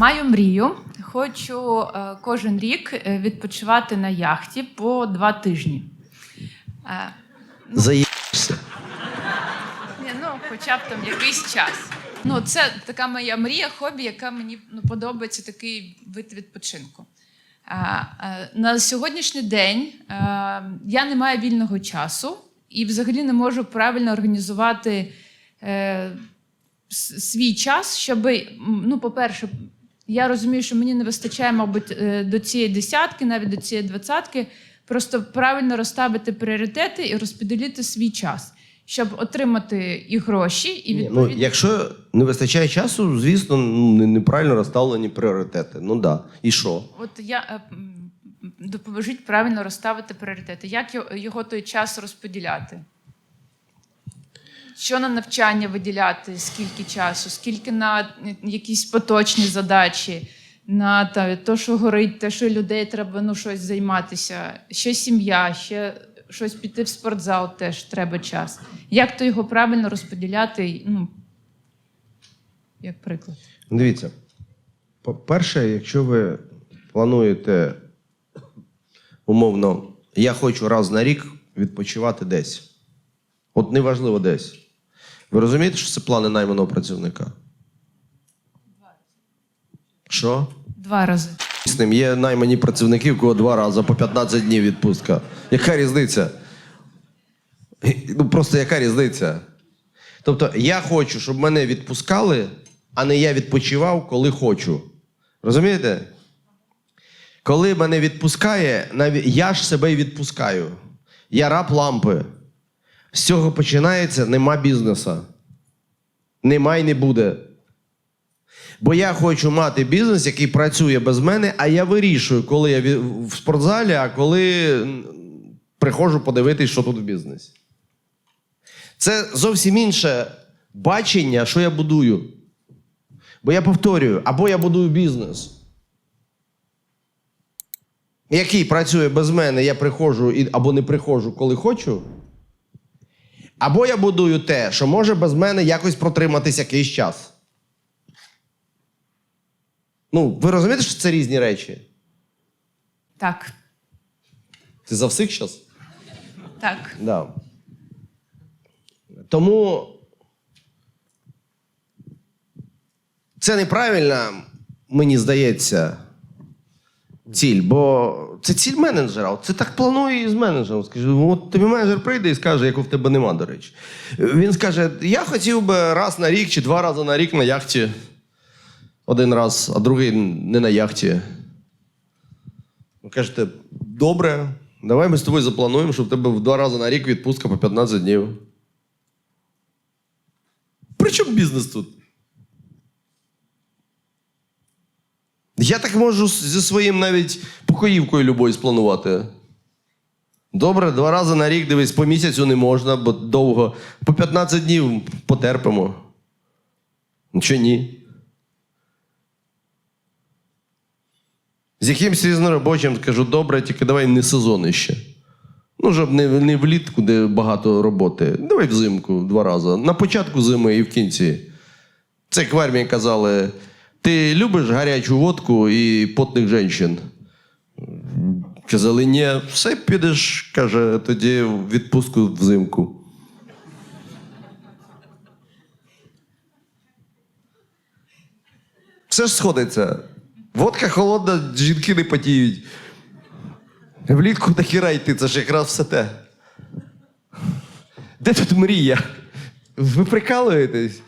Маю мрію. Хочу е, кожен рік е, відпочивати на яхті по два тижні. Е, Заїбся. Ні, ну, хоча б там якийсь час. Ну, це така моя мрія, хобі, яка мені ну, подобається такий вид відпочинку. На сьогоднішній день я не маю вільного часу і взагалі не можу правильно організувати свій час, щоб, ну, по-перше, я розумію, що мені не вистачає, мабуть, е, до цієї десятки, навіть до цієї двадцятки, просто правильно розставити пріоритети і розподілити свій час, щоб отримати і гроші, і Ні, відповідно. Ну, якщо не вистачає часу, звісно, ну, не- неправильно розставлені пріоритети. Ну да. І що? От я е, допоможіть правильно розставити пріоритети. Як його той час розподіляти? Що на навчання виділяти, скільки часу, скільки на якісь поточні задачі, на та, те, що горить, те, що людей треба ну, щось займатися, ще сім'я, ще щось піти в спортзал теж треба час. Як то його правильно розподіляти? Ну, як приклад. Дивіться. По-перше, якщо ви плануєте умовно, я хочу раз на рік відпочивати десь. От неважливо десь. Ви розумієте, що це плани найманого працівника? Що? Два рази. З ним є наймані працівники, у кого два рази по 15 днів відпустка. Яка різниця? Ну просто яка різниця? Тобто, я хочу, щоб мене відпускали, а не я відпочивав, коли хочу. Розумієте? Коли мене відпускає, я ж себе й відпускаю. Я раб лампи. З цього починається нема бізнесу. Нема й не буде. Бо я хочу мати бізнес, який працює без мене, а я вирішую, коли я в спортзалі, а коли приходжу подивитись, що тут в бізнесі. Це зовсім інше бачення, що я будую. Бо я повторюю, або я будую бізнес, який працює без мене, я приходжу або не приходжу, коли хочу. Або я будую те, що може без мене якось протриматись якийсь час. Ну, ви розумієте, що це різні речі? Так, Ти за всіх час? так. Да. Тому це неправильна, мені здається, ціль, бо це ціль менеджера. Це так планує з менеджером. Скажи, от тобі менеджер прийде і скаже, яку в тебе нема, до речі. Він скаже: я хотів би раз на рік чи два рази на рік на яхті. Один раз, а другий не на яхті. Ви кажете, добре, давай ми з тобою заплануємо, щоб в тебе в два рази на рік відпустка по 15 днів. При чому бізнес тут? Я так можу зі своїм навіть покоївкою любою спланувати. Добре, два рази на рік, дивись, по місяцю не можна, бо довго. По 15 днів потерпимо. Нічого ні. З якимсь різноробочим скажу, добре, тільки давай не сезон ще. Ну, щоб не, не влітку, де багато роботи. Давай взимку два рази. На початку зими і в кінці. Це як в армії казали: ти любиш гарячу водку і потних жінок? Казали, ні, все підеш, каже, тоді в відпустку взимку. Все ж сходиться. Водка холодна, жінки не потіють. Влітку на хіра йти, це ж якраз все те. Де тут мрія? Ви прикалуєтесь?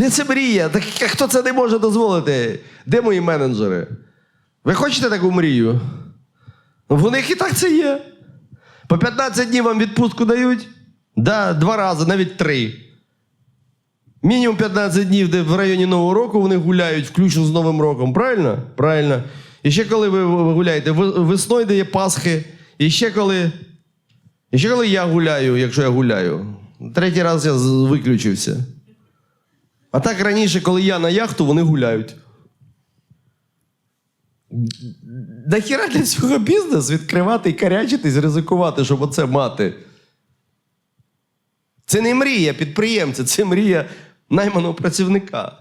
Де це мрія? Так хто це не може дозволити? Де мої менеджери? Ви хочете таку мрію? Ну, В них і так це є. По 15 днів вам відпустку дають? Да, два рази, навіть три. Мінімум 15 днів, де в районі Нового року вони гуляють, включно з Новим роком. Правильно? Правильно. І ще коли ви гуляєте, весною де є Пасхи, і ще коли. І ще коли я гуляю, якщо я гуляю. Третій раз я виключився. А так раніше, коли я на яхту, вони гуляють. Нахіра для цього бізнес відкривати і карячитись, ризикувати, щоб оце мати. Це не мрія підприємця, це мрія найманого працівника.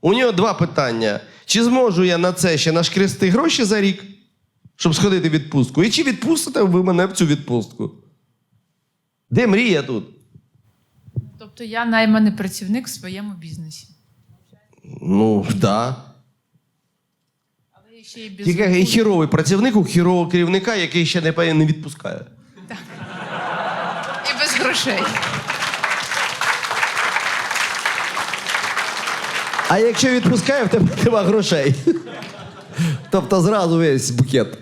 У нього два питання: чи зможу я на це ще нашкрести гроші за рік, щоб сходити в відпустку? І чи відпустите ви мене в цю відпустку? Де мрія тут? Тобто я найманий працівник в своєму бізнесі. Ну, так. Да. Але я ще й без Тільки хіровий працівник у хірового керівника, який ще не, не відпускає. і без грошей. А якщо відпускає, в тебе нема грошей. Тобто зразу весь букет.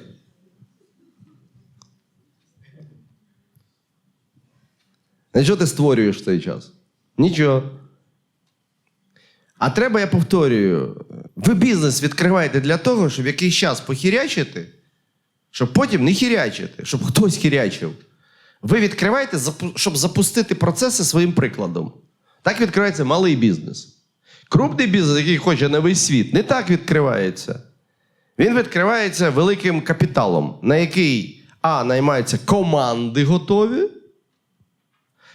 А що ти створюєш в цей час? Нічого. А треба, я повторюю, ви бізнес відкриваєте для того, щоб якийсь час похірячити, щоб потім не хірячити, щоб хтось хірячив. Ви відкриваєте, щоб запустити процеси своїм прикладом. Так відкривається малий бізнес. Крупний бізнес, який хоче на весь світ, не так відкривається. Він відкривається великим капіталом, на який А. наймаються команди готові,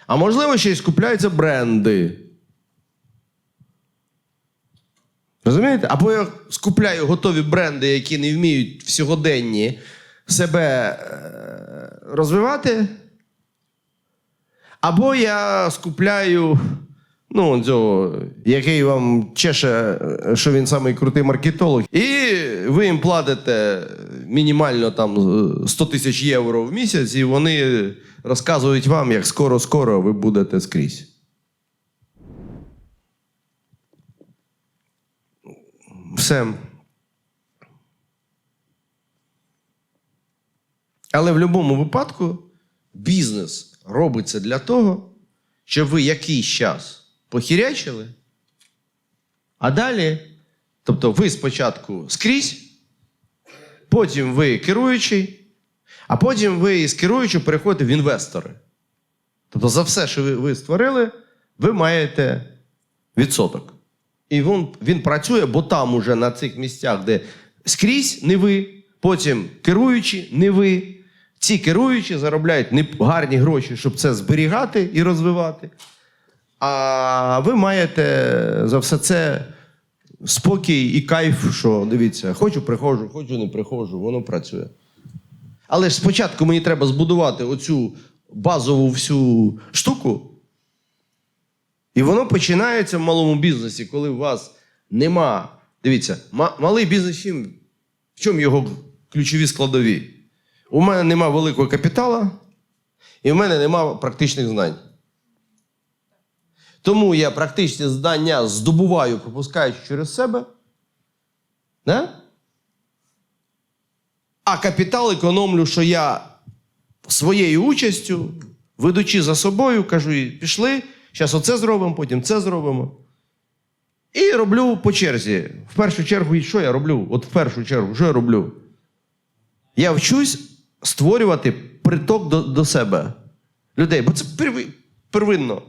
а можливо, ще й скупляються бренди. Розумієте? Або я скупляю готові бренди, які не вміють в сьогоденні себе е, розвивати. Або я скупляю, ну, цього, який вам чеше, е, що він самий крутий маркетолог, і ви їм платите мінімально там е, 100 тисяч євро в місяць, і вони розказують вам, як скоро-скоро ви будете скрізь. Все. Але в будь-якому випадку бізнес робиться для того, щоб ви якийсь час похірячили, а далі, тобто ви спочатку скрізь, потім ви керуючий, а потім ви із керуючого переходите в інвестори. Тобто за все, що ви, ви створили, ви маєте відсоток. І він, він працює, бо там уже на цих місцях, де скрізь не ви, потім керуючі не ви. Ці керуючі заробляють не гарні гроші, щоб це зберігати і розвивати. А ви маєте за все це спокій і кайф, що дивіться, хочу приходжу, хочу не приходжу, воно працює. Але ж спочатку мені треба збудувати оцю базову всю штуку. І воно починається в малому бізнесі, коли у вас нема. Дивіться, ма- малий бізнес чим, в чому його ключові складові? У мене нема великого капіталу, і в мене нема практичних знань. Тому я практичні знання здобуваю, пропускаючи через себе. Да? А капітал економлю, що я своєю участю, ведучи за собою, кажу, «І пішли, зараз оце зробимо, потім це зробимо. І роблю по черзі. В першу чергу, що я роблю? От в першу чергу, що я роблю? Я вчусь створювати приток до, до себе людей, бо це первинно.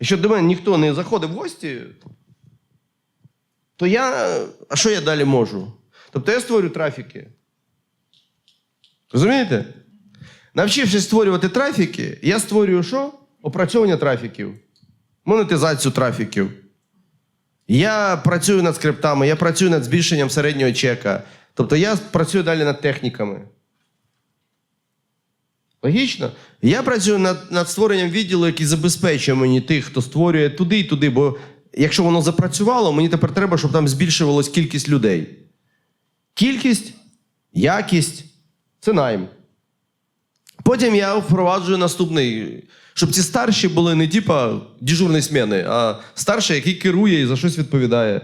Якщо до мене ніхто не заходить в гості, то я. А що я далі можу? Тобто я створю трафіки. Розумієте? Навчившись створювати трафіки, я створюю що? Опрацьовування трафіків, монетизацію трафіків. Я працюю над скриптами, я працюю над збільшенням середнього чека. Тобто я працюю далі над техніками. Логічно? Я працюю над, над створенням відділу, який забезпечує мені тих, хто створює туди і туди. Бо якщо воно запрацювало, мені тепер треба, щоб там збільшувалась кількість людей. Кількість, якість це найм. Потім я впроваджую наступний, щоб ці старші були не типа дежурні сміни, а старший, який керує і за щось відповідає.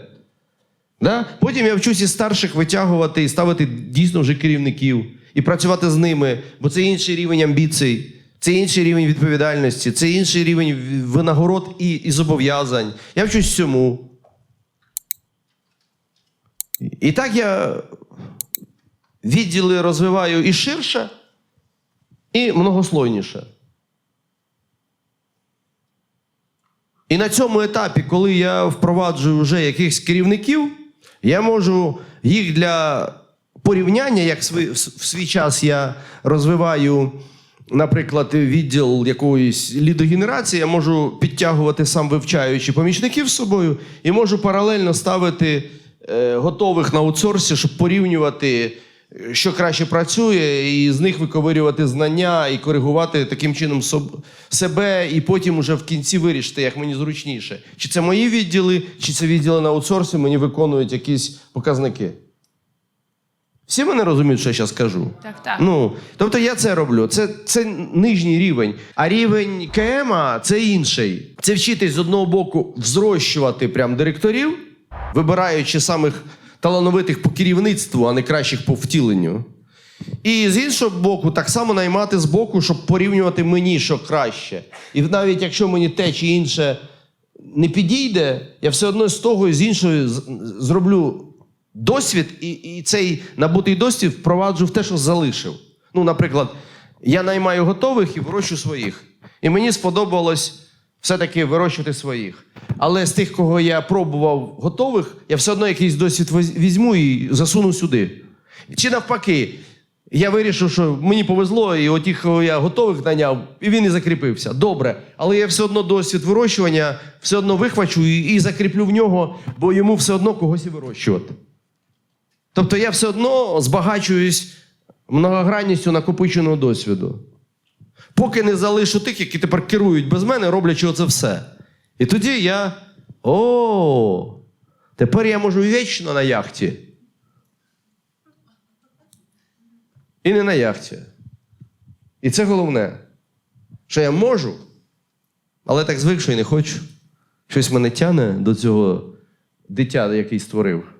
Да? Потім я вчусь із старших витягувати і ставити дійсно вже керівників і працювати з ними, бо це інший рівень амбіцій, це інший рівень відповідальності, це інший рівень винагород і, і зобов'язань. Я вчусь цьому. І так я відділи розвиваю і ширше, і многослойніше. І на цьому етапі, коли я впроваджую вже якихось керівників, я можу їх для порівняння, як в свій час я розвиваю наприклад, відділ якоїсь лідогенерації, я можу підтягувати сам вивчаючи помічників з собою і можу паралельно ставити е, готових на аутсорсі, щоб порівнювати, е, що краще працює, і з них виковирювати знання і коригувати таким чином себе, і потім уже в кінці вирішити, як мені зручніше. Чи це мої відділи, чи це відділи на аутсорсі мені виконують якісь показники. Всі мене розуміють, що я зараз кажу? Так, так. Ну, тобто я це роблю. Це, це нижній рівень. А рівень КМ це інший. Це вчитись з одного боку взрощувати прям директорів, вибираючи самих талановитих по керівництву, а не кращих по втіленню. І з іншого боку, так само наймати з боку, щоб порівнювати мені, що краще. І навіть якщо мені те чи інше не підійде, я все одно з того і з іншого зроблю досвід, і, і цей набутий досвід впроваджу в те, що залишив. Ну, наприклад, я наймаю готових і вирощу своїх. І мені сподобалось все-таки вирощувати своїх. Але з тих, кого я пробував готових, я все одно якийсь досвід візьму і засуну сюди. Чи навпаки, я вирішив, що мені повезло, і отих, кого я готових наняв, і він і закріпився. Добре. Але я все одно досвід вирощування все одно вихвачу і, і закріплю в нього, бо йому все одно когось і вирощувати. Тобто я все одно збагачуюсь многогранністю накопиченого досвіду. Поки не залишу тих, які тепер керують без мене, роблячи оце все. І тоді я. О, тепер я можу вічно на яхті. І не на яхті. І це головне, що я можу, але так звик, що і не хочу. Щось мене тяне до цього дитя, який створив.